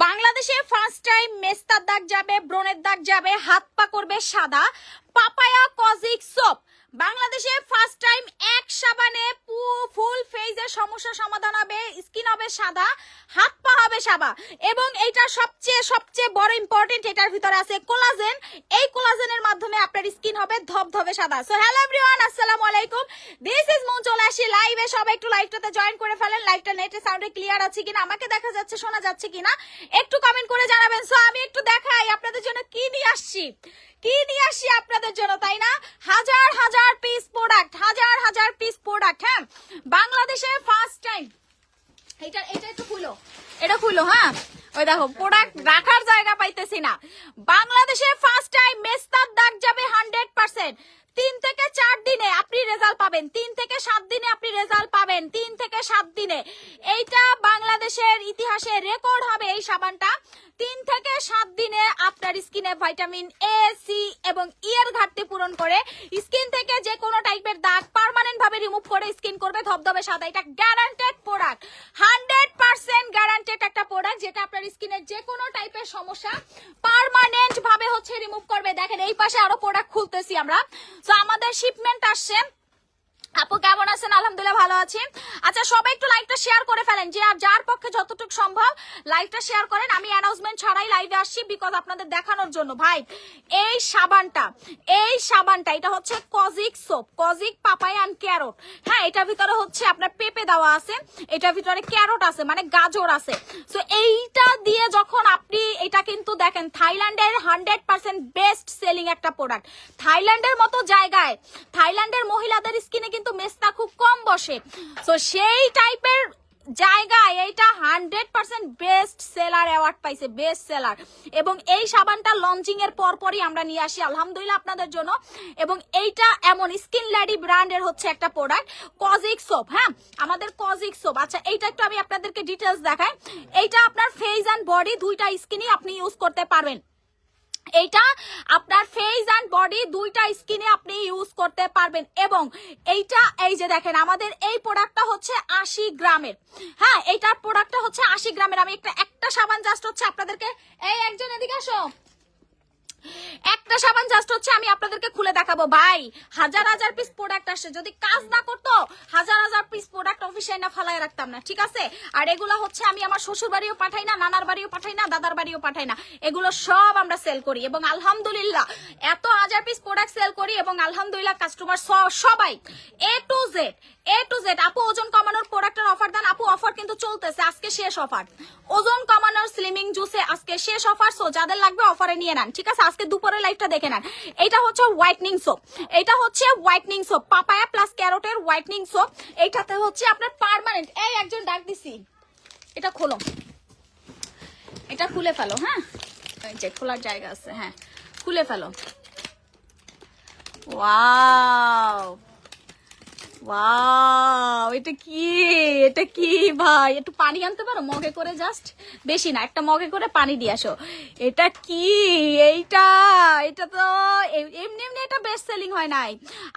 বাংলাদেশে first time মেস্তার দাগ যাবে ব্রণের দাগ যাবে হাত পা করবে সাদা। পাপায়া কজিক সোপ বাংলাদেশে ফার্স্ট টাইম এক সাবানে ফুল ফেজের সমস্যা সমাধান হবে স্কিন হবে সাদা, হাত পা হবে সাদা। এবং এটা সবচেয়ে সবচেয়ে বড় ইম্পর্টেন্ট এটার ভিতরে আছে কোলাজেন এই কোলাজেনের মাধ্যমে আপনার স্কিন হবে ধবধবে সাদা। সো হ্যালো এভরিওয়ান আসসালামু আলাইকুম। দিস ইজ মুন চলে আসি লাইভে সবাই একটু লাইভটাতে জয়েন করে ফেলেন। লাইভটা নেটে সাউন্ডে ক্লিয়ার আছে কিনা, আমাকে দেখা যাচ্ছে, শোনা যাচ্ছে কিনা, একটু কমেন্ট করে জানাবেন। সো আমি একটু দেখাই আপনাদের জন্য কি নিয়ে আসছি। কি নিয়ে আসি আপনাদের জন্য, তাই না? হাজার হাজার পিস প্রোডাক্ট হাজার হাজার পিস প্রোডাক্ট হ্যাঁ? বাংলাদেশে ফার্স্ট টাইম এটা এটা একটু খুলো। এটা খুলো হ্যাঁ? ওই দেখো প্রোডাক্ট রাখার জায়গা পাইতেছি না। বাংলাদেশে ফার্স্ট টাইম মেস্তার দাগ যাবে হান্ড্রেড পার্সেন্ট তিন থেকে চার দিনে আপনি রেজাল্ট পাবেন। তিন থেকে সাত দিনে আপনি রেজাল্ট পাবেন। তিন থেকে সাত দিনে। এইটা বাংলাদেশের ইতিহাসে রেকর্ড হবে এই সাবানটা। তিন থেকে সাত দিনে আপনার স্কিনে ভাইটামিন এ সি এবং ই এর ঘাটতি পূরণ করে। স্কিন থেকে যে কোনো টাইপের দাগ পার্মানেন্ট ভাবে রিমুভ করে স্কিন করবে। ধবধবে সাদা। এটা guaranteed product hundred percent guaranteed একটা প্রোডাক্ট যেটা আপনার স্কিনের যে কোনো টাইপের সমস্যা পার্মানেন্ট ভাবে হচ্ছে রিমুভ করবে। দেখেন এই পাশে আরও প্রোডাক্ট খুলতেছি আমরা। তো আমাদের শিপমেন্ট আসছে। আপু কেমন আছেন? আলহামদুলিল্লাহ ভালো আছি। আচ্ছা সবাই একটু লাইভটা শেয়ার করে ফেলেন যে আর যার পক্ষে যতটুকু সম্ভব লাইভটা শেয়ার করেন। আমি অ্যানাউন্সমেন্ট ছাড়াই লাইভে আসছি বিকজ আপনাদের দেখানোর জন্য। ভাই, এই সাবানটা এই সাবানটা, এটা হচ্ছে kojic soap kojic papaya and carrot হ্যাঁ এটার ভিতরে হচ্ছে আপনার পেঁপে দেওয়া আছে, এটার ভিতরে ক্যারট আছে মানে গাজর আছে। সো এইটা দিয়ে যখন আপনি এটা কিন্তু দেখেন, থাইল্যান্ডের হান্ড্রেড পার্সেন্ট বেস্ট সেলিং একটা প্রোডাক্ট থাইল্যান্ডের মতো জায়গায়, থাইল্যান্ডের মহিলাদের স্কিনে কিন্তু মেস্তা খুব কম বসে। তো সেই টাইপের জায়গায় এইটা hundred percent best seller award পাইছে বেস্ট সেলার এবং এই সাবানটা লঞ্চিং এর পরপরই আমরা নিয়ে আসি, আলহামদুলিল্লাহ আপনাদের জন্য। এবং এইটা এমন স্কিন লেডি ব্র্যান্ডের হচ্ছে একটা প্রোডাক্ট কজিক সোপ হ্যাঁ? আমাদের কজিক সোপ আচ্ছা এইটা একটু আমি আপনাদেরকে ডিটেলস দেখাই। এইটা আপনার ফেস অ্যান্ড বডি দুইটা স্কিনই আপনি ইউজ করতে পারবেন। এইটা আপনার ফেস অ্যান্ড বডি দুইটা স্কিনে আপনি ইউজ করতে পারবেন। এবং এইটা, এই যে দেখেন, আমাদের এই প্রোডাক্টটা হচ্ছে আশি গ্রামের। হ্যাঁ এইটার প্রোডাক্টটা হচ্ছে আশি গ্রামের। আমি একটা একটা সাবান জাস্ট হচ্ছে আপনাদেরকে এই, একজন এদিকে আসো। একটা সাবান জাস্ট হচ্ছে আমি আপনাদেরকে খুলে দেখাবো। ভাই হাজার হাজার পিস প্রোডাক্ট আসছে। যদি কাজ না করতো, হাজার হাজার পিস প্রোডাক্ট অফিসে না ফালাই রাখতাম না, ঠিক আছে? আর এগুলো হচ্ছে আমি আমার শ্বশুর বাড়িও পাঠাই না, নানার বাড়িও পাঠাই না, দাদার বাড়িও পাঠাই না। এগুলো সব আমরা সেল করি এবং আলহামদুলিল্লাহ এত হাজার পিস প্রোডাক্ট সেল করি এবং আলহামদুলিল্লাহ কাস্টমার সবাই A to Z A to Z আপু ওজন কমানোর প্রোডাক্টের অফার দেন। আপু অফার কিন্তু চলতেছে, আজকে শেষ অফার ওজন কমানোর স্লিমিং জুসে আজকে শেষ অফার সো যাদের লাগবে অফারে নিয়ে নেন, ঠিক আছে? আজকে দুপুরে লাইফটা দেখে নেন। এটা হচ্ছে হোয়াইটনিং সোপ এটা হচ্ছে হোয়াইটনিং সোপ পাপায়া প্লাস ক্যারোটের হোয়াইটনিং সোপ এইটাতে হচ্ছে আপনার পারমানেন্ট এই একজন ডাক দিছি। এটা খোলো। এটা খুলে ফেলো হ্যাঁ? এই যে, খোলার জায়গা আছে হ্যাঁ। খুলে ফেলো। ওয়াও! ওয়াও এটা কি? এটা কি ভাই? একটু পানি আনতে পারো? মগে করে জাস্ট বেশি না, একটা মগে করে পানি দিয়ে আসো। এটা কি? এইটা, এটা তো এমনি এমনি এটা বেস্ট সেলিং হয় নাই।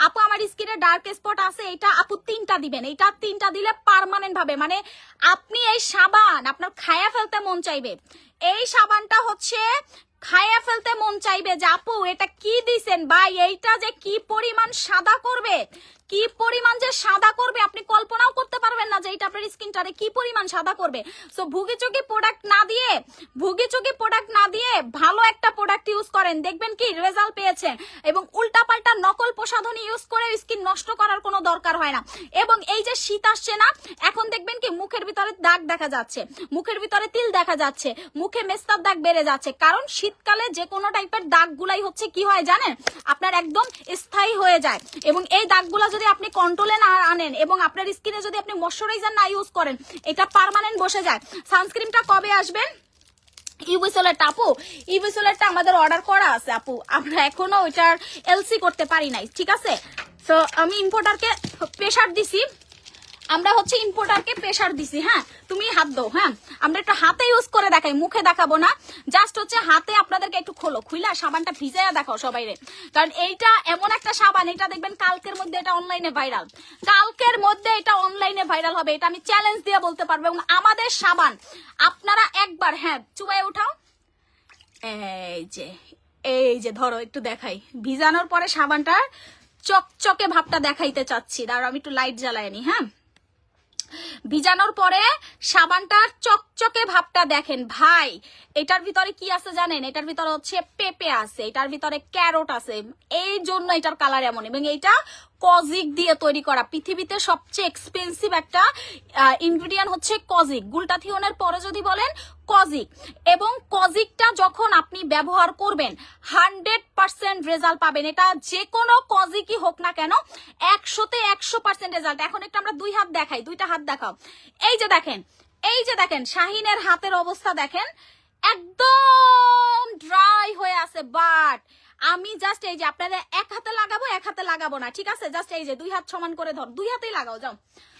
আপু, আমার স্কিনে ডার্ক স্পট আছে, এটা আপু তিনটা দিবেন। এটা তিনটা দিলে পার্মানেন্ট ভাবে মানে আপনি এই সাবান, আপনার খায়া ফেলতে মন চাইবে। এই সাবানটা হচ্ছে খায়া ফেলতে মন চাইবে যে, আপু, এটা কি দিছেন? ভাই, এইটা যে কি পরিমাণ সাদা করবে? কি পরিমাণ যে সাদা করবে আপনি কল্পনাও করতে পারবেন না যে এটা আপনার স্কিনটারে কি পরিমাণ সাদা করবে। সো ভুগি চুগি প্রোডাক্ট না দিয়ে ভুগি চুগি প্রোডাক্ট না দিয়ে ভালো একটা প্রোডাক্ট ইউজ করেন। দেখবেন কি রেজাল্ট পেয়েছেন এবং উল্টাপাল্টা নকল প্রসাধনী ইউজ করে স্কিন নষ্ট করার কোনো দরকার হয় না। এবং এই যে শীত আসছে না, এখন দেখবেন কি, মুখের ভিতরে দাগ দেখা যাচ্ছে। মুখের ভিতরে তিল দেখা যাচ্ছে। মুখে মেস্তার দাগ বেড়ে যাচ্ছে। কারণ শীতকালে যে কোনো টাইপের দাগগুলাই হচ্ছে কি হয় জানেন? আপনার একদম স্থায়ী হয়ে যায়। এবং এই দাগগুলা যদি আপনি কন্ট্রোলে না আনেন এবং আপনার স্কিনে যদি আপনি ময়শ্চারাইজার না ইউজ করেন, এটা পারমানেন্ট বসে যায়। সানস্ক্রিনটা কবে আসবেন? ইউবিসোলারটা আপু ইউবিসোলারটা আমাদের অর্ডার করা আছে, আপু। আমরা এখনও ওইটার এলসি করতে পারি নাই, ঠিক আছে? তো আমি ইম্পোর্টারকে প্রেশার দিছি। আমরা হচ্ছে ইম্পোর্টারকে প্রেসার দিছি হ্যাঁ? তুমি হাত দাও হ্যাঁ? আমরা একটু হাতে ইউজ করে দেখাই, মুখে দেখাবো না। জাস্ট হচ্ছে হাতে আপনাদেরকে একটু খোলো। খুইলা সাবানটা ভিজাইয়া দেখাও সবাই রে কারণ এইটা এমন একটা সাবান, এটা দেখবেন কালকের মধ্যে এটা অনলাইনে ভাইরাল কালকের মধ্যে এটা অনলাইনে ভাইরাল হবে, এটা আমি চ্যালেঞ্জ দিয়ে বলতে পারব। এবং আমাদের সাবান, আপনারা একবার হ্যাঁ চুবাই উঠাও। এই যে এই যে, ধরো একটু দেখাই। ভিজানোর পরে সাবানটার চকচকে ভাবটা দেখাইতে চাচ্ছি। দাঁড়াও, আমি একটু লাইট জ্বালাই নি হ্যাঁ? ভিজানোর পরে সাবানটার চকচকে ভাবটা দেখেন। ভাই, এটার ভিতরে কি আছে জানেন? এটার ভিতরে হচ্ছে পেঁপে আছে, এটার ভিতরে ক্যারোট আছে। এই জন্য এটার কালার এমন, এবং এইটা কজিক দিয়ে তৈরি করা। পৃথিবীতে সবচেয়ে এক্সপেন্সিভ একটা ইনগ্রিডিয়েন্ট হচ্ছে কজিক। গুলটাথিওনের পরে যদি বলেন কজিক। এবং কজিকটা যখন আপনি ব্যবহার করবেন, হান্ড্রেড পার্সেন্ট রেজাল্ট পাবেন। এটা যে কোনো কজিকই হোক না কেন, একশোতে একশো পার্সেন্ট রেজাল্ট। এখন একটু আমরা দুই হাত দেখাই, দুইটা হাত দেখাও। এই যে দেখেন, এই যে দেখেন, শাহিনের হাতের অবস্থা দেখেন, একদম ড্রাই হয়ে আছে। বাট আমি জাস্ট এই যে আপনাদের এক হাতে লাগাবো, এক হাতে লাগাবো না, ঠিক আছে? জাস্ট এই যে দুই হাত সমান করে ধর। দুই হাতেই লাগাও, যাও।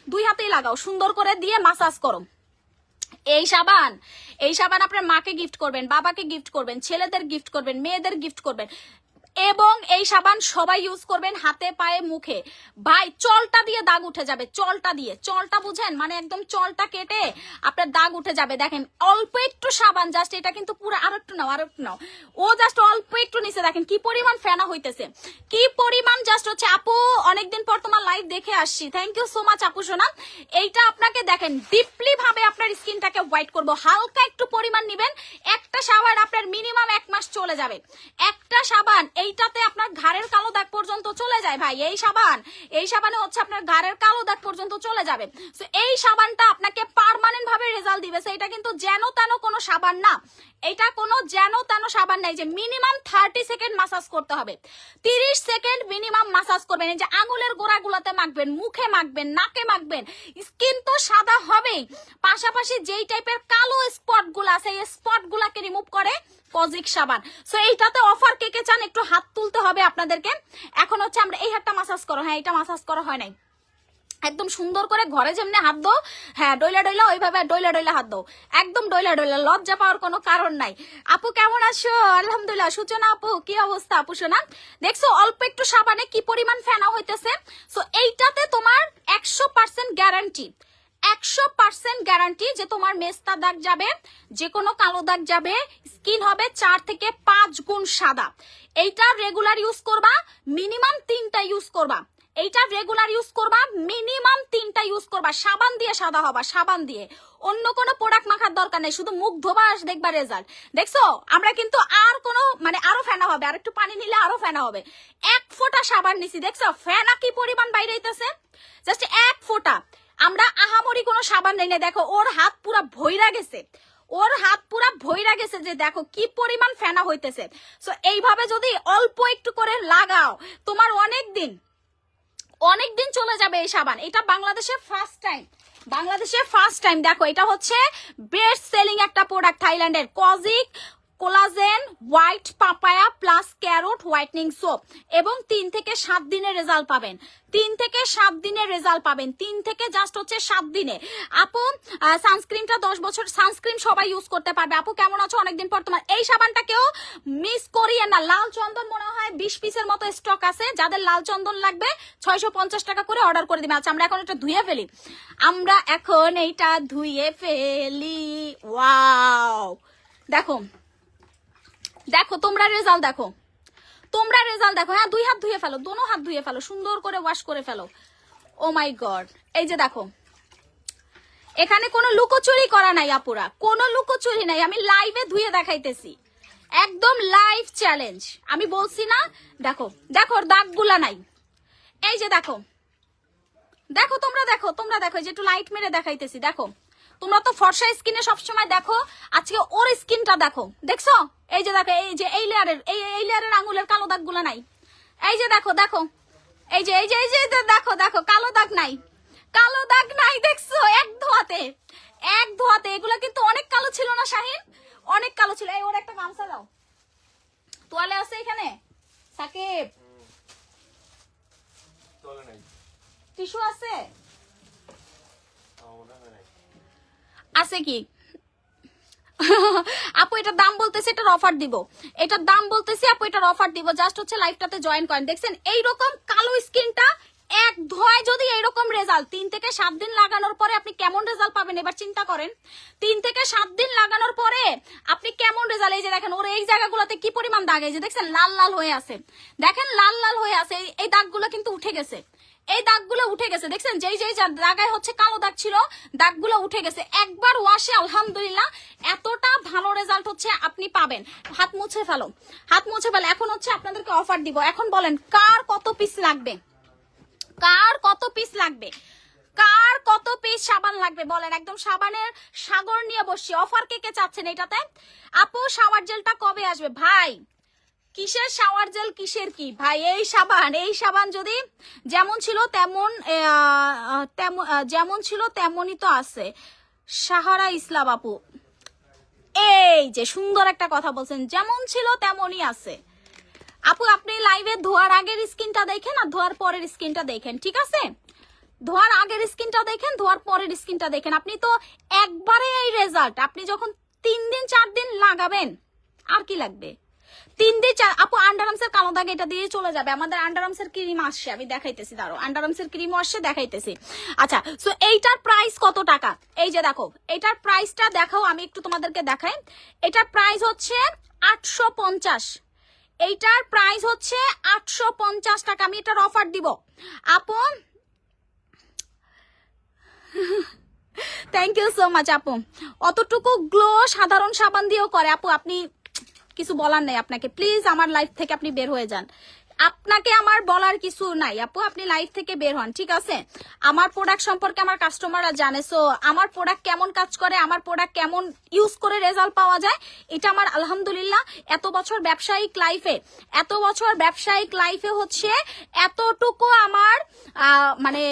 দুই হাতেই লাগাও, সুন্দর করে দিয়ে মাসাজ করো। এই সাবান এই সাবান আপনার মাকে গিফট করবেন, বাবাকে গিফট করবেন, ছেলেদের গিফট করবেন, মেয়েদের গিফট করবেন। এবং এই সাবান সবাই ইউজ করবেন হাতে, পায়ে, মুখে। ভাই, চলটা দিয়ে দাগ উঠে যাবে, চলটা দিয়ে। চলটা বুঝেন? মানে একদম চলটা কেটে আপনার দাগ উঠে যাবে। দেখেন, অল্প একটু সাবান জাস্ট এটা কিন্তু পুরো আরও একটু নাও, আরও একটু নাও। ও জাস্ট অল্প একটু নিচে, দেখেন কি পরিমাণ ফেনা হইতেছে। কি পরিমাণ জাস্ট হচ্ছে, আপু, অনেকদিন পর তোমার লাইভ দেখে আসছি। থ্যাংক ইউ সো মাচ আপু সোনা। এইটা আপনাকে দেখেন ডিপলি ভাবে আপনার স্কিনটাকে হোয়াইট করব। হালকা একটু পরিমাণ নিবেন। একটা সাবান আপনার মিনিমাম এক মাস চলে যাবে। একটা সাবান এইটাতে আপনার ঘাড়ের কালো দাগ পর্যন্ত চলে যায় ভাই, এই সাবান। এই সাবানে হচ্ছে আপনার ঘাড়ের কালো দাগ পর্যন্ত চলে যাবে। তো এই সাবানটা আপনাকে পার্মানেন্ট ভাবে রেজাল্ট দিবে। এটা কিন্তু যেন তেন কোনো সাবান না। এটা কোনো যেন তেন সাবান নাই যে মিনিমাম থার্টি সেকেন্ড মাসাজ করতে হবে। তিরিশ সেকেন্ড মিনিমাম মাসাজ করবেন। এই যে আঙুলের গোড়াগুলাতে মাখবেন, মুখে মাখবেন, নাকে মাখবেন স্কিন তো সাদা হবেই। পাশাপাশি যেই টাইপের কালো স্পটগুলো আছে, এই স্পট গুলাকে রিমুভ করে কজিক সাবান। সো এইটাতে অফার কে কে চান, একটু হাত তুলতে হবে আপনাদেরকে। এখন হচ্ছে আমরা এই হাতটা মাসাজ করো। হ্যাঁ এটা মাসাজ করা হয় নাই। একদম সুন্দর করে ঘরে যেমনি হাত দো হ্যাঁ ডইলা ডইলা, ওইভাবে ডইলা ডইলা হাত দো একদম ডইলা ডইলা, লজ্জা পাওয়ার কোনো কারণ নাই। আপু, কেমন আছো? আলহামদুলিল্লাহ, সূচনা আপু, কি অবস্থা আপু শোনা দেখছ, অল্প একটু সাবানে কি পরিমাণ ফেনা হইতেছে? সো এইটাতে তোমার একশো পার্সেন্ট গ্যারান্টি একশো পার্সেন্ট গ্যারান্টি যে তোমার মেস্তা দাগ যাবে, যে কোনো কালো দাগ যাবে স্কিন হবে চার থেকে পাঁচ গুণ সাদা। এইটা রেগুলার ইউজ করবা মিনিমাম তিনটা ইউজ করবা। এইটা রেগুলার ইউজ করবা মিনিমাম তিনটা ইউজ করবা। সাবান দিয়ে সাদা হবা, সাবান দিয়ে। অন্য কোনো প্রোডাক্ট মাখার দরকার নেই, শুধু মুখ ধোবা দেখবা রেজাল্ট দেখছ? আমরা কিন্তু আর কোনো মানে আরও ফেনা হবে আর একটু পানি নিলে আরও ফেনা হবে। এক ফোঁটা সাবান নিছি, দেখছ? ফেনা কি পরিমাণ বাইরে হইতেছে জাস্ট এক ফোঁটা। আমরা আহামরি কোনো সাবান নেই না। দেখো, ওর হাত পুরা ভইরা গেছে। ওর হাত পুরা ভইরা গেছে যে দেখো কি পরিমাণ ফেনা হইতেছে। সো এইভাবে যদি অল্প একটু করে লাগাও, তোমার অনেক দিন অনেক দিন চলে যাবে এই সাবান। এটা বাংলাদেশে ফার্স্ট টাইম বাংলাদেশে ফার্স্ট টাইম দেখো, এটা হচ্ছে বেস্ট সেলিং একটা প্রোডাক্ট থাইল্যান্ডের kojic collagen, white papaya plus carrot whitening soap এবং তিন থেকে সাত দিনের রেজাল্ট পাবেন। তিন থেকে সাত দিনের রেজাল্ট পাবেন। তিন থেকে জাস্ট হচ্ছে সাত দিনে। আপু সানস্ক্রিনটা দশ বছর সানস্ক্রিন সবাই ইউজ করতে পারবে। আপু, কেমন আছো? অনেকদিন পর তোমার এই সাবানটাকেও মিস করিয়ে না। লাল চন্দন মনে হয় বিশ পিসের মতো স্টক আছে। যাদের লাল চন্দন লাগবে, ছয়শো পঞ্চাশ টাকা করে অর্ডার করে দিবে। আচ্ছা আমরা এখন এটা ধুয়ে ফেলি। আমরা এখন এইটা ধুয়ে ফেলি। ওয়াও দেখো দেখো, তোমরা রেজাল্ট দেখো। তোমরা রেজাল্ট দেখো। হ্যাঁ দুই হাত ধুয়ে ফেলো, দোনো হাত ধুয়ে ফেলো, সুন্দর করে ওয়াশ করে ফেলো। ও মাই গড এই যে দেখো, এখানে কোনো লুকোচুরি করা নাই আপুরা। কোনো লুকোচুরি নাই, আমি লাইভে ধুয়ে দেখাইতেছি। একদম লাইভ চ্যালেঞ্জ আমি বলছি না, দেখো দেখো দাগগুলা নাই। এই যে দেখো দেখো, তোমরা দেখো তোমরা দেখো যে একটু লাইট মেরে দেখাইতেছি, দেখো। তোমরা তো ফর্সা স্কিনে সবসময় দেখো আজকে ওর স্কিনটা দেখো। দেখছ? এই যে দেখো এই যে এই লেয়ারের এই এই লেয়ারের আঙুলের কালো দাগগুলো নাই। এই যে দেখো দেখো। এই যে এই যে এই যে দেখো দেখো কালো দাগ নাই। কালো দাগ নাই দেখছ? এক ধোয়াতে। এক ধোয়াতে। এগুলো কিন্তু অনেক কালো ছিল না শাহিন? অনেক কালো ছিল। এই ওর একটা গামছা দাও। তোয়ালে আছে এখানে? সাকিব? টিস্যু আছে? আছে কি? আপু, এটার দাম বলতেছে এটার অফার দিব। এটার দাম বলতেছে, আপু, এটার অফার দিব। জাস্ট হচ্ছে লাইভটাতে জয়েন করেন। দেখছেন, এইরকম কালো স্কিনটা এক ধোয় যদি এইরকম রেজাল্ট তিন থেকে সাত দিন লাগানোর পরে আপনি কেমন রেজাল্ট পাবেন? এবার চিন্তা করেন, তিন থেকে সাত দিন লাগানোর পরে আপনি কেমন রেজাল্ট এই যে দেখেন, ওর এই জায়গাগুলোতে কি পরিমাণ দাগ? এই যে দেখছেন, লাল লাল হয়ে আছে। দেখেন, লাল লাল হয়ে আছে। এই দাগগুলো কিন্তু উঠে গেছে। এই দাগগুলো উঠে গেছে, দেখছেন? যেই যেই দাগায় হচ্ছে কালো দাগ ছিল, দাগগুলো উঠে গেছে। একবার ওয়াশে আলহামদুলিল্লাহ, এতটা ভালো রেজাল্ট হচ্ছে আপনি পাবেন। হাত মুছে ফেলো। হাত মুছে ফেলো। এখন হচ্ছে আপনাদেরকে অফার দিব। এখন বলেন, কার কত পিস লাগবে? কার কত পিস লাগবে? কার কত পিস সাবান লাগবে? বলেন, একদম সাবানের সাগর নিয়ে বসছি। অফার কে কে চাচ্ছেন এটাতে? আপু শাওয়ার জেলটা কবে আসবে? ভাই কিসের শাওয়ার জেল, কিসের কি? ভাই, এই সাবান এই সাবান যদি যেমন ছিল তেমন তেমন যেমন ছিল তেমনই তো আছে। সাহারা ইসলাম আপু, এই যে সুন্দর একটা কথা বলছেন, যেমন ছিল তেমনই আছে। আপু, আপনি লাইভে ধোয়ার আগের স্কিনটা দেখেন আর ধোয়ার পরের স্কিনটা দেখেন, ঠিক আছে? ধোয়ার আগের স্কিনটা দেখেন, ধোয়ার পরের স্কিনটা দেখেন। আপনি তো একবারে এই রেজাল্ট আপনি যখন তিন দিন, চার দিন লাগাবেন, আর কি লাগবে? তিন দিন চার, আপু আন্ডারামসের কালো দাগ এটা দিয়ে চলে যাবে। আমাদের আন্ডারামসের ক্রিম আসছে, আমি দেখাইতেছি দাঁড়ো আন্ডারামসের ক্রিম আসছে, দেখাইতেছি। আচ্ছা সো এইটার প্রাইস কত টাকা? এই যে দেখো এটার প্রাইসটা দেখাও, আমি একটু তোমাদেরকে দেখাই। এটার প্রাইস হচ্ছে আটশো পঞ্চাশ। এইটার প্রাইস হচ্ছে আটশো পঞ্চাশ টাকা, আমি এটার অফার দিব। আপু থ্যাংক ইউ সো মাচ আপু। অতটুকু গ্লো সাধারণ সাবান দিয়েও করে, আপু, আপনি কিছু বলার নেই আপনাকে। প্লিজ আমার লাইফ থেকে আপনি বের হয়ে যান। আপনাকে আমার বলার কিছু নাই, আপু। আপনি লাইফ থেকে বের হন, ঠিক আছে? আমার প্রোডাক্ট সম্পর্কে আমার কাস্টমাররা জানে সো আমার প্রোডাক্ট কেমন কাজ করে, আমার প্রোডাক্ট কেমন ইউজ করে রেজাল্ট পাওয়া যায়, এটা আমার আলহামদুলিল্লাহ এত বছর ব্যবসায়িক লাইফে এত বছর ব্যবসায়িক লাইফে হচ্ছে এতটুকু আমার মানে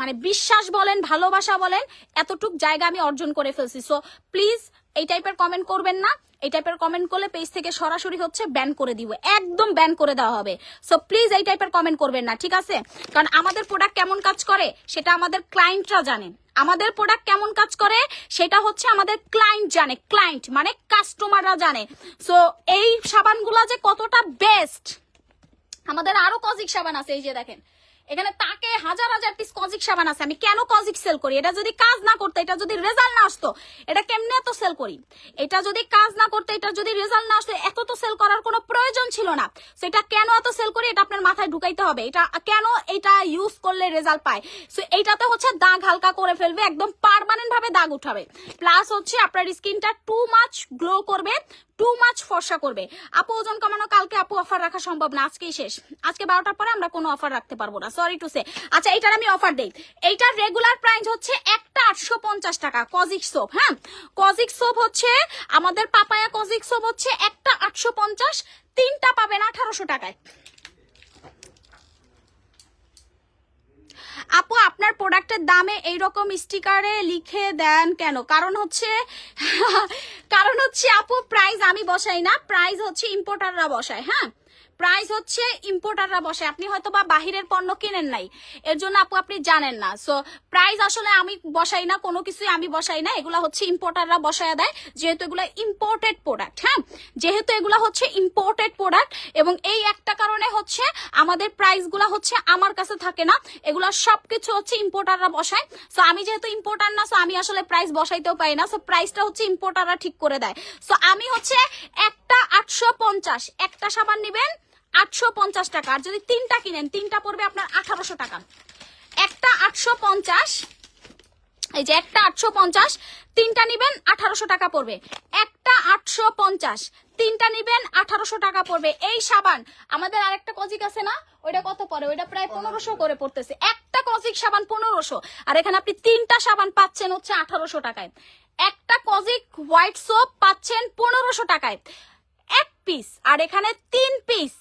মানে বিশ্বাস বলেন, ভালোবাসা বলেন, এতটুক জায়গা আমি অর্জন করে ফেলছি। সো প্লিজ এই টাইপের কমেন্ট করবেন না। এই টাইপের কমেন্ট করলে পেজ থেকে সরাসরি হচ্ছে ব্যান করে দিব। একদম ব্যান করে দেওয়া হবে। সো প্লিজ এই টাইপের কমেন্ট করবেন না, ঠিক আছে? কারণ আমাদের প্রোডাক্ট কেমন কাজ করে, সেটা আমাদের ক্লায়েন্টরা জানেন। আমাদের প্রোডাক্ট কেমন কাজ করে, সেটা হচ্ছে আমাদের ক্লায়েন্ট জানে। ক্লায়েন্ট মানে কাস্টমাররা জানে। সো এই সাবানগুলো যে কতটা বেস্ট আমাদের আরও কজিক সাবান আছে, এই যে দেখেন। এখানে তাকে হাজার হাজার পিস কজিক সাবান আছে, আমি কেন কজিক সেল করি? এটা যদি কাজ না করতে, এটা যদি রেজাল্ট না আসতো, এটা কেমনে এত সেল করি? এটা যদি কাজ না করতে, এটা যদি রেজাল্ট না আসতো, এত তো সেল করার কোনো প্রয়োজন ছিল না। সেটা কেন এত সেল করি? এটা আপনার মাথায় ঢুকাইতে হবে। এটা কেন এটা ইউজ করলে রেজাল্ট পায়? সো এইটাতে হচ্ছে দাগ হালকা করে ফেলবে, একদম পার্মানেন্ট ভাবে দাগ উঠাবে। প্লাস হচ্ছে আপনার স্কিনটা টু মাচ গ্লো করবে টু মাছ ফর্সা করবে। আপু, ওজন কমানো কালকে আপু অফার রাখা সম্ভব না, আজকেই শেষ। আজকে বারোটার পরে আমরা কোনো অফার রাখতে পারব না সরি টু সে আচ্ছা এইটার আমি অফার দিই। এইটার রেগুলার প্রাইস হচ্ছে একটা আটশো পঞ্চাশ টাকা কজিক সোপ হ্যাঁ? কজিক সোপ হচ্ছে, আমাদের পাপায়া কজিক সোপ হচ্ছে একটা আটশো পঞ্চাশ, তিনটা পাবেন আঠারোশো টাকায়। আপু, আপনার প্রোডাক্টের দামে এইরকম স্টিকারে লিখে দেন কেন? কারণ হচ্ছে কারণ হচ্ছে আপু প্রাইস আমি বসাই না প্রাইস হচ্ছে ইম্পোর্টাররা বসায় হ্যাঁ? প্রাইস হচ্ছে ইম্পোর্টাররা বসে। আপনি হয়তো বা বাহিরের পণ্য কিনেন নাই, এর জন্য আপু আপনি জানেন না। সো প্রাইস আসলে আমি বসাই না, কোনো কিছুই আমি বসাই না, এগুলা হচ্ছে ইম্পোর্টাররা বসায় দেয়, যেহেতু এগুলো ইম্পোর্টেড প্রোডাক্ট হ্যাঁ? যেহেতু এগুলো হচ্ছে ইম্পোর্টেড প্রোডাক্ট এবং এই একটা কারণে হচ্ছে আমাদের প্রাইসগুলো হচ্ছে আমার কাছে থাকে না, এগুলো সবকিছু হচ্ছে ইম্পোর্টাররা বসায়। সো আমি যেহেতু ইম্পোর্টার না সো আমি আসলে প্রাইস বসাইতেও পারি না সো প্রাইসটা হচ্ছে ইম্পোর্টাররা ঠিক করে দেয়। সো আমি হচ্ছে একটা আটশো পঞ্চাশ, একটা সাবান নেবেন আটশো পঞ্চাশ টাকা। আর যদি তিনটা কিনেন, তিনটা পড়বে আপনার আঠারোশো টাকা। একটা আটশো পঞ্চাশ, এই যে একটা আটশো পঞ্চাশ, তিনটা নিবেন আঠারোশো টাকা পড়বে। একটা আটশো পঞ্চাশ, তিনটা নিবেন আঠারোশো টাকা পড়বে। এই সাবান, আমাদের আরেকটা কজিক আছে না? ওইটা কত পড়ে? ওইটা প্রায় পনেরোশো করে পড়তেছে। একটা কজিক সাবান পনেরোশো। আর এখানে আপনি তিনটা সাবান পাচ্ছেন হচ্ছে আঠারোশো টাকায়। একটা কজিক হোয়াইট সোপ পাচ্ছেন পনেরোশো টাকায়। এক পিস, আর এখানে তিন পিস।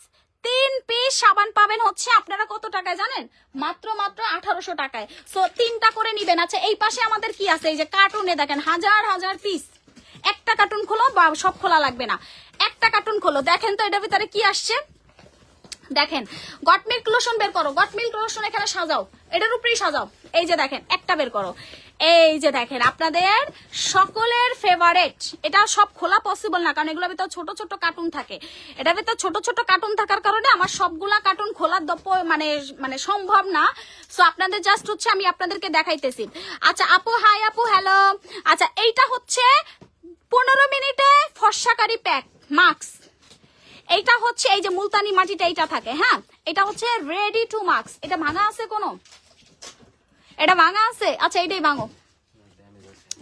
তিন পিস সাবান পাবেন হচ্ছে আপনারা কত টাকায় জানেন? মাত্র মাত্র আঠারোশো টাকায়। সো তিনটা করে নিবেন। আচ্ছা এই পাশে আমাদের কি আছে? এই যে কার্টুনে দেখেন, হাজার হাজার পিস একটা কার্টুন খোলো বা সব খোলা লাগবে না। একটা কার্টুন খোলো। দেখেন তো, এটার ভিতরে কি আসছে? দেখেন, গট মিল্ক লোশন বের করো, গট মিল্ক লোশন এখানে সাজাও, এটার উপরেই সাজাও। এই যে দেখেন, একটা বের করো। এই যে দেখেন, আপনাদের সকলের ফেভারেট এটা সব খোলা পসিবল না, কারণ এগুলোর ভিতর ছোট ছোট কার্টুন থাকে। এটার ভিতর ছোট ছোট কার্টুন থাকার কারণে আমার সবগুলা কার্টুন খোলার দপ- মানে মানে সম্ভব না। সো আপনাদের জাস্ট হচ্ছে আমি আপনাদেরকে দেখাইতেছি। আচ্ছা আপু হাই আপু হ্যালো আচ্ছা এইটা হচ্ছে পনেরো মিনিটে ফর্সাকারি প্যাক মাস্ক এইটা হচ্ছে এই যে মুলতানি মাটিটা এইটা থাকে হ্যাঁ? এটা হচ্ছে রেডি টু মাস্ক এটা ভাঙা আছে কোনো? এটা ভাঙা আছে? আচ্ছা এইটাই ভাঙো।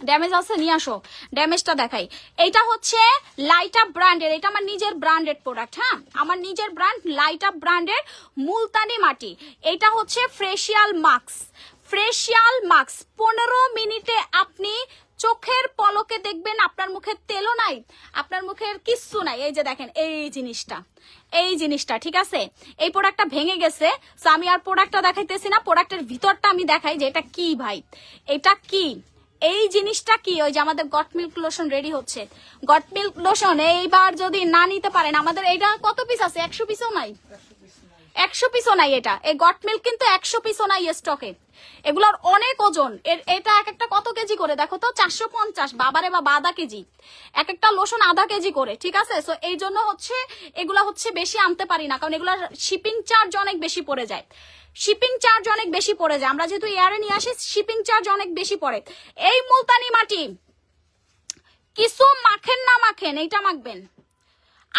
ড্যামেজ আছে, নিয়ে আসো। ড্যামেজটা দেখাই। এইটা হচ্ছে লাইট আপ ব্র্যান্ডের এটা আমার নিজের ব্র্যান্ডেড প্রোডাক্ট হ্যাঁ? আমার নিজের ব্র্যান্ড লাইট আপ ব্র্যান্ডের মুলতানি মাটি। এটা হচ্ছে ফ্রেশিয়াল মাস্ক ফ্রেশিয়াল মাস্ক পনেরো মিনিটে আপনি চোখের পলকে দেখবেন আপনার মুখের তেলও নাই, আপনার মুখের কিচ্ছু নাই। এই যে দেখেন, এই জিনিসটা এই জিনিসটা, ঠিক আছে? এই প্রোডাক্টটা ভেঙে গেছে তো আমি আর প্রোডাক্টটা দেখাইতেছি না প্রোডাক্টের ভিতরটা আমি দেখাই যে এটা কি ভাই? এটা কি? এই জিনিসটা কি? ওই যে আমাদের গট মিল্ক লোশন রেডি হচ্ছে। গট মিল্ক লোশন, এইবার যদি না নিতে পারেন, আমাদের এইটা কত পিস আছে? একশো পিসও নাই? একশো পিসও নাই এটা। এই গট মিল্ক কিন্তু একশো পিসও নাই স্টকে এগুলোর অনেক ওজন। এর, এটা এক একটা কত কেজি করে? দেখো তো, চারশো পঞ্চাশ, বাবারে বা আধা কেজি। এক একটা লোশন আধা কেজি করে, ঠিক আছে? সো এই জন্য হচ্ছে এগুলা হচ্ছে বেশি আনতে পারি না, কারণ এগুলার শিপিং চার্জ অনেক বেশি পড়ে যায়। শিপিং চার্জ অনেক বেশি পড়ে যায়। আমরা যেহেতু এয়ারে নিয়ে আসি শিপিং চার্জ অনেক বেশি পড়ে। এই মুলতানি মাটি, কিছু মাখেন না মাখেন, এইটা মাখবেন।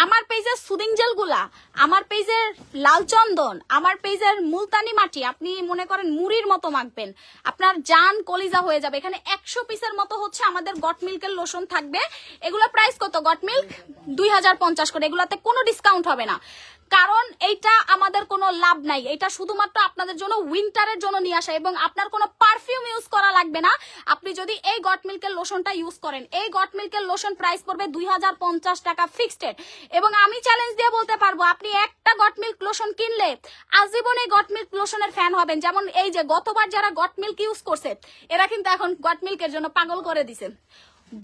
আমার পেজের সুদিং জেলগুলা আমার পেজের লাল চন্দন, আমার পেজের মুলতানি মাটি, আপনি মনে করেন মুড়ির মতো মাখবেন, আপনার জান কলিজা হয়ে যাবে। এখানে একশো পিসের মতো হচ্ছে আমাদের গট মিল্কের লোশন থাকবে। এগুলো প্রাইস কত? গট মিল্ক দুই হাজার পঞ্চাশ করে। এগুলাতে কোনো ডিসকাউন্ট হবে না। কারণ এইটা আমাদের কোনো লাভ নাই। এটা শুধুমাত্র আপনাদের জন্য উইন্টারের জন্য নিয়ে আসা এবং আপনার কোনো পারফিউম ইউজ করা লাগবে না। আপনি যদি এই গট মিল্কের লোশনটা ইউজ করেন, এই গট মিল্কের লোশন প্রাইস পড়বে দুই হাজার পঞ্চাশ টাকা ফিক্সড এবং আমি চ্যালেঞ্জ দিয়ে বলতে পারব, আপনি একটা গট মিল্ক লোশন কিনলে আজীবন এই গট মিল্ক লোশনের ফ্যান হবেন। যেমন এই যে গতবার যারা গট মিল্ক ইউজ করছে, এরা কিন্তু এখন গট মিল্কের জন্য পাগল করে দিছে।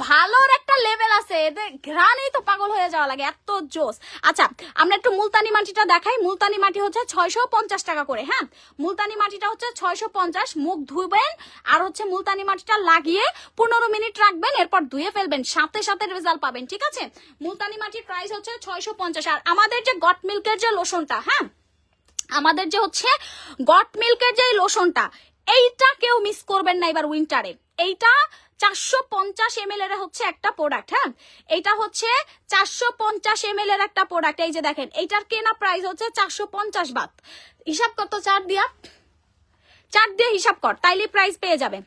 ভালোর একটা লেভেল আছে। এদের ঘ্রাণেই তো পাগল হয়ে যাওয়া লাগে, এত জোস আচ্ছা আমরা একটু মুলতানি মাটিটা দেখাই। মুলতানি মাটি হচ্ছে ছয়শো পঞ্চাশ টাকা করে হ্যাঁ? মুলতানি মাটিটা হচ্ছে ছয়শো পঞ্চাশ, মুখ ধুবেন আর হচ্ছে মুলতানি মাটিটা লাগিয়ে পনেরো মিনিট রাখবেন, এরপর ধুয়ে ফেলবেন, সাথে সাথে রেজাল্ট পাবেন, ঠিক আছে? মুলতানি মাটির প্রাইস হচ্ছে ছয়শো পঞ্চাশ, আর আমাদের যে গট মিল্কের যে লোশনটা হ্যাঁ? আমাদের যে হচ্ছে গট মিল্কের যে লোশনটা এইটা কেউ মিস করবেন না এবার উইন্টারে এইটা চারশো পঞ্চাশ এম এর হচ্ছে একটা প্রোডাক্ট হ্যাঁ? এইটা হচ্ছে চারশো পঞ্চাশ এম এর একটা প্রোডাক্ট এই যে দেখেন এইটার কেনা প্রাইস হচ্ছে চারশো পঞ্চাশ বাত হিসাব কর তো চার দিয়া। চার দিয়ে হিসাব কর, তাইলে প্রাইস পেয়ে যাবে।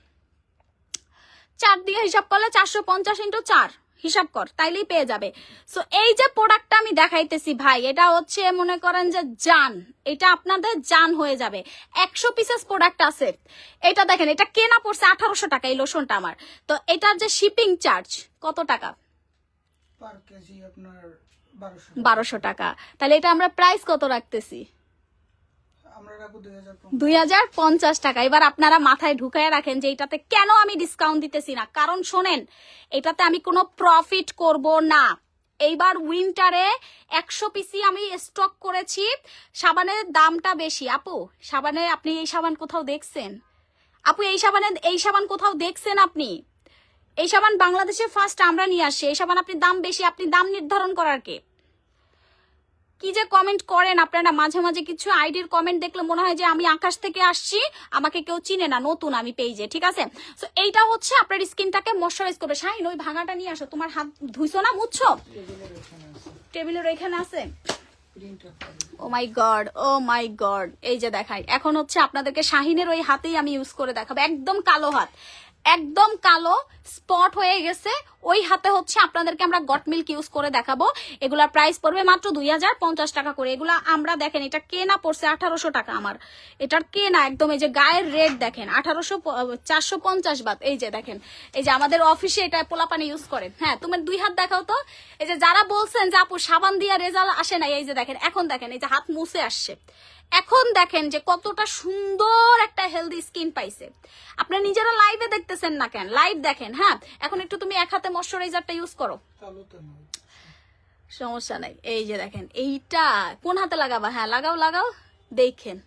চার দিয়ে হিসাব করলে চারশো পঞ্চাশ ইন্টু চার। হিসাব কর তাইলেই পেয়ে যাবে। সো এই যে প্রোডাক্টটা আমি দেখাইতেছি ভাই এটা হচ্ছে মনে করেন যে জান এটা আপনাদের জান হয়ে যাবে। একশো পিসেস প্রোডাক্ট আছে। এটা দেখেন এটা কেনা পড়ছে আঠারোশো টাকা এই লোশনটা আমার। তো এটার যে শিপিং চার্জ কত টাকা? পার কেজি আপনার বারোশো টাকা। তাহলে এটা আমরা প্রাইস কত রাখতেছি? দুই হাজার পঞ্চাশ। টাকা। এবার আপনারা মাথায় ঢুকায় রাখেন যে এটাতে কেন আমি ডিসকাউন্ট দিতেছি না। কারণ শোনেন, এটাতে আমি কোনো প্রফিট করব না। এইবার উইন্টারে একশো পিসি আমি স্টক করেছি। সাবানের দামটা বেশি। আপু, সাবানে আপনি এই সাবান কোথাও দেখছেন? আপু, এই সাবানে, এই সাবান কোথাও দেখছেন আপনি? এই সাবান বাংলাদেশে ফার্স্ট আমরা নিয়ে আসি এই সাবান আপনি দাম বেশি, আপনি দাম নির্ধারণ করার কে? কি যে কমেন্ট করেন আপনারা? মাঝে মাঝে কিছু আইডির কমেন্ট দেখলে মনে হয় যে আমি আকাশ থেকে আসছি, আমাকে কেউ চিনে না, নতুন আমি পেজে ঠিক আছে? তো এইটা হচ্ছে আপনার স্কিনটাকে ময়শ্চারাইজ করবে। শাহিন, ওই ভাঙাটা নিয়ে আসো। তোমার হাত ধুইছো না, মুছছো? টেবিলের এখানে আছে। ও মাই গড ও মাই গড এই যে দেখাই। এখন হচ্ছে আপনাদেরকে শাহিনের ওই হাতেই আমি ইউজ করে দেখাবো। একদম কালো হাত। একদম কালো স্পট হয়ে গেছে। ওই হাতে হচ্ছে আপনাদেরকে আমরা গট মিল্ক ইউজ করে দেখাবো। এগুলার প্রাইস পড়বে মাত্র দুই হাজার পঞ্চাশ টাকা করে। এগুলা আমরা দেখেন, এটা কেনা পড়ছে আঠারোশো টাকা আমার। এটার কেনা একদম এই যে গায়ের রেট দেখেন, আঠারোশো চারশো পঞ্চাশ বাত এই যে দেখেন, এই যে আমাদের অফিসে এটা পোলাপানি ইউজ করে হ্যাঁ তুমি দুই হাত দেখাও তো। এই যে যারা বলছেন যে আপু, সাবান দিয়ে রেজাল্ট আসে না এই যে দেখেন, এখন দেখেন, এই যে হাত মুছে আসছে। এখন দেখেন যে কতটা সুন্দর একটা হেলদি স্কিন পাইছে। আপনারা নিজেরা লাইভে দেখতেছেন না কেন? লাইভ দেখেন হ্যাঁ? এখন একটু তুমি এক হাতে ময়শ্চারাইজারটা ইউজ করো। সমস্যা নাই। এই যে দেখেন, এইটা কোন হাতে লাগাবা? হ্যাঁ লাগাও লাগাও, দেখেন।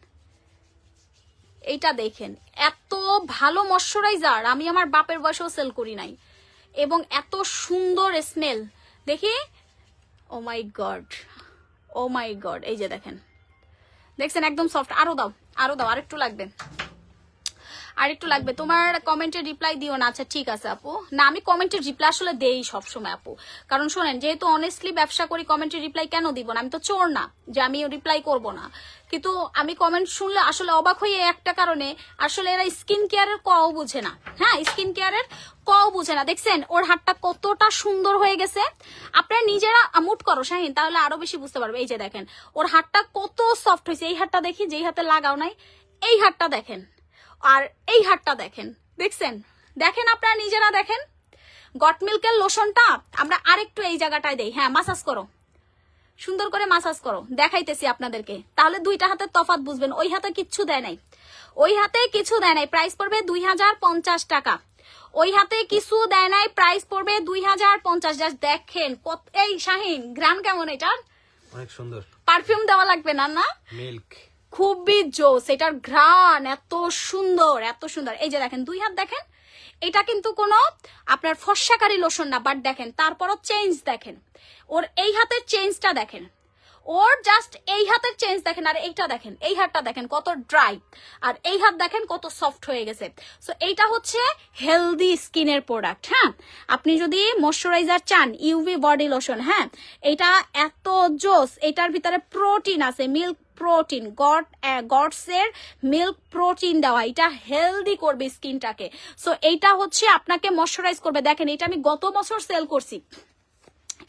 এইটা দেখেন, এত ভালো ময়শ্চারাইজার আমি আমার বাপের বয়সেও সেল করি নাই। এবং এত সুন্দর স্মেল দেখি? ও মাই গড ও মাই গড এই যে দেখেন। দেখছেন একদম সফট আরও দাও আরও দাও আরেকটু লাগবে। আর একটু লাগবে। তোমার কমেন্টের রিপ্লাই দিও না। আচ্ছা ঠিক আছে আপু। না, আমি কমেন্টের রিপ্লাই আসলে দেই সবসময় আপু। কারণ শোনেন, যেহেতু অনেস্টলি ব্যবসা করি কমেন্টের রিপ্লাই কেন দিব না? আমি তো চোর না যে আমি রিপ্লাই করব না। কিন্তু আমি কমেন্ট শুনলে আসলে অবাক হয়ে একটা কারণে। আসলে এরা স্কিন কেয়ারের কও বুঝে না। হ্যাঁ স্কিন কেয়ারের কও বুঝে না। দেখছেন, ওর হাতটা কতটা সুন্দর হয়ে গেছে। আপনারা নিজেরা মুট করো, শাহিন, তাহলে আরও বেশি বুঝতে পারবে। এই যে দেখেন, ওর হাতটা কত সফট হয়েছে। এই হাতটা দেখি, যেই হাতে লাগাও নাই, এই হাতটা দেখেন। আর এই হাটটা দেখেন দেখছেন? দেখেন আপনারা নিজেরা দেখেন? গট মিল্কের লোশনটা আমরা আরেকটু এই জায়গাটায় দেই। হ্যাঁ মাসাজ করো। সুন্দর করে মাসাজ করো। দেখাইতেছি আপনাদেরকে। তাহলে দুইটা হাতের তফাত বুঝবেন। ওই হাতে কিচ্ছু দেয় নাই। ওই হাতে কিছু দেয় নাই। প্রাইস পড়বে দুই হাজার পঞ্চাশ টাকা। ওই হাতে কিছু দেয় নাই। প্রাইস পড়বে দুই হাজার পঞ্চাশ। জাস্ট দেখেন এই শাহিন গ্রাম কেমন এটার? অনেক সুন্দর। পারফিউম দেওয়া লাগবে না না? মিল্ক খুবই জোস, এটার ঘ্রাণ এত সুন্দর এত সুন্দর। এই যে দেখেন, দুই হাত দেখেন, এটা কিন্তু কোনো আপনার ফর্সাকারী লোশন না বাট দেখেন, তারপরও চেঞ্জ দেখেন। ওর এই হাতের চেঞ্জটা দেখেন। ওর জাস্ট এই হাতের চেঞ্জ দেখেন, আর এইটা দেখেন, এই হাতটা দেখেন, কত ড্রাই আর এই হাত দেখেন, কত সফট হয়ে গেছে। সো এইটা হচ্ছে হেলদি স্কিনের প্রোডাক্ট হ্যাঁ? আপনি যদি ময়শ্চারাইজার চান ইউভি বডি লোশন হ্যাঁ? এটা এত জোস, এটার ভিতরে প্রোটিন আছে মিল্ক প্রোটিন গড গডসের মিল্ক প্রোটিন দেওয়া, এটা হেলদি করবে স্কিনটাকে। সো এইটা হচ্ছে আপনাকে ময়শ্চারাইজ করবে। দেখেন, এটা আমি গত বছর সেল করছি।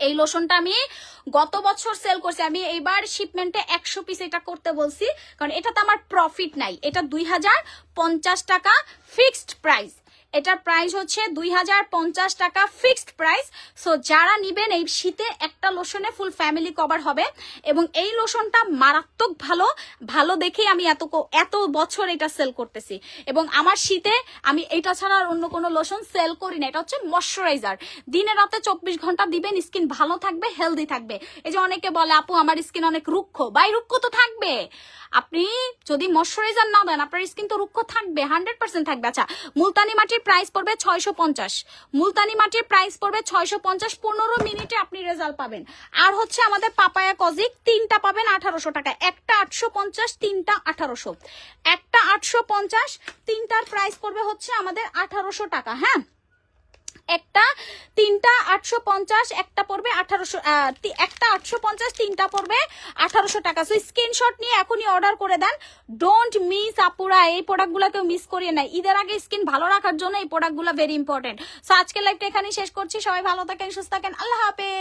এই লোশনটা আমি গত বছর সেল করছি। আমি এইবার শিপমেন্টে একশো পিস এটা করতে বলছি। কারণ এটাতে আমার প্রফিট নাই। এটা দুই হাজার পঞ্চাশ টাকা ফিক্সড প্রাইস এটার প্রাইস হচ্ছে দুই হাজার পঞ্চাশ টাকা ফিক্সড প্রাইস সো যারা নিবেন এই শীতে একটা লোশনে ফুল ফ্যামিলি কভার হবে এবং এই লোশনটা মারাত্মক ভালো। ভালো দেখেই আমি এত এত বছর এটা সেল করতেছি। এবং আমার শীতে আমি এটা ছাড়া আর অন্য কোনো লোশন সেল করি না। এটা হচ্ছে ময়শ্চারাইজার দিনে রাতে চব্বিশ ঘণ্টা দিবেন স্কিন ভালো থাকবে হেলদি থাকবে। এই যে অনেকে বলে, আপু, আমার স্কিন অনেক রুক্ষ। বাই রুক্ষ তো থাকবে। আপনি যদি ময়শ্চারাইজার না দেন, আপনার স্কিন তো রুক্ষ থাকবে হান্ড্রেড পার্সেন্ট থাকবে। আচ্ছা মুলতানি মাটির প্রাইস পড়বে ছয়শো পঞ্চাশ। মুলতানি মাটির প্রাইস পড়বে ছয়শো পঞ্চাশ। পনেরো মিনিটে আপনি রেজাল্ট পাবেন। আর হচ্ছে আমাদের পাপায়া কজিক, তিনটা পাবেন আঠারোশো টাকা। একটা আটশো পঞ্চাশ, তিনটা আঠারোশো। একটা আটশো পঞ্চাশ, তিনটার প্রাইস পড়বে হচ্ছে আমাদের আঠারোশো টাকা হ্যাঁ? একটা, তিনটা আটশো পঞ্চাশ, একটা পড়বে আঠারোশো একটা আটশো পঞ্চাশ, তিনটা পড়বে আঠারোশো টাকা। সো স্ক্রিনশট নিয়ে এখনই অর্ডার করে দেন। ডোন্ট মিস আপুরা, এই প্রোডাক্টগুলো কেউ মিস করিয়ে নেয় ঈদের আগে স্কিন ভালো রাখার জন্য এই প্রোডাক্টগুলো ভেরি ইম্পর্টেন্ট সো আজকের লাইভটা এখানেই শেষ করছি। সবাই ভালো থাকেন, সুস্থ থাকেন। আল্লাহ হাফেজ।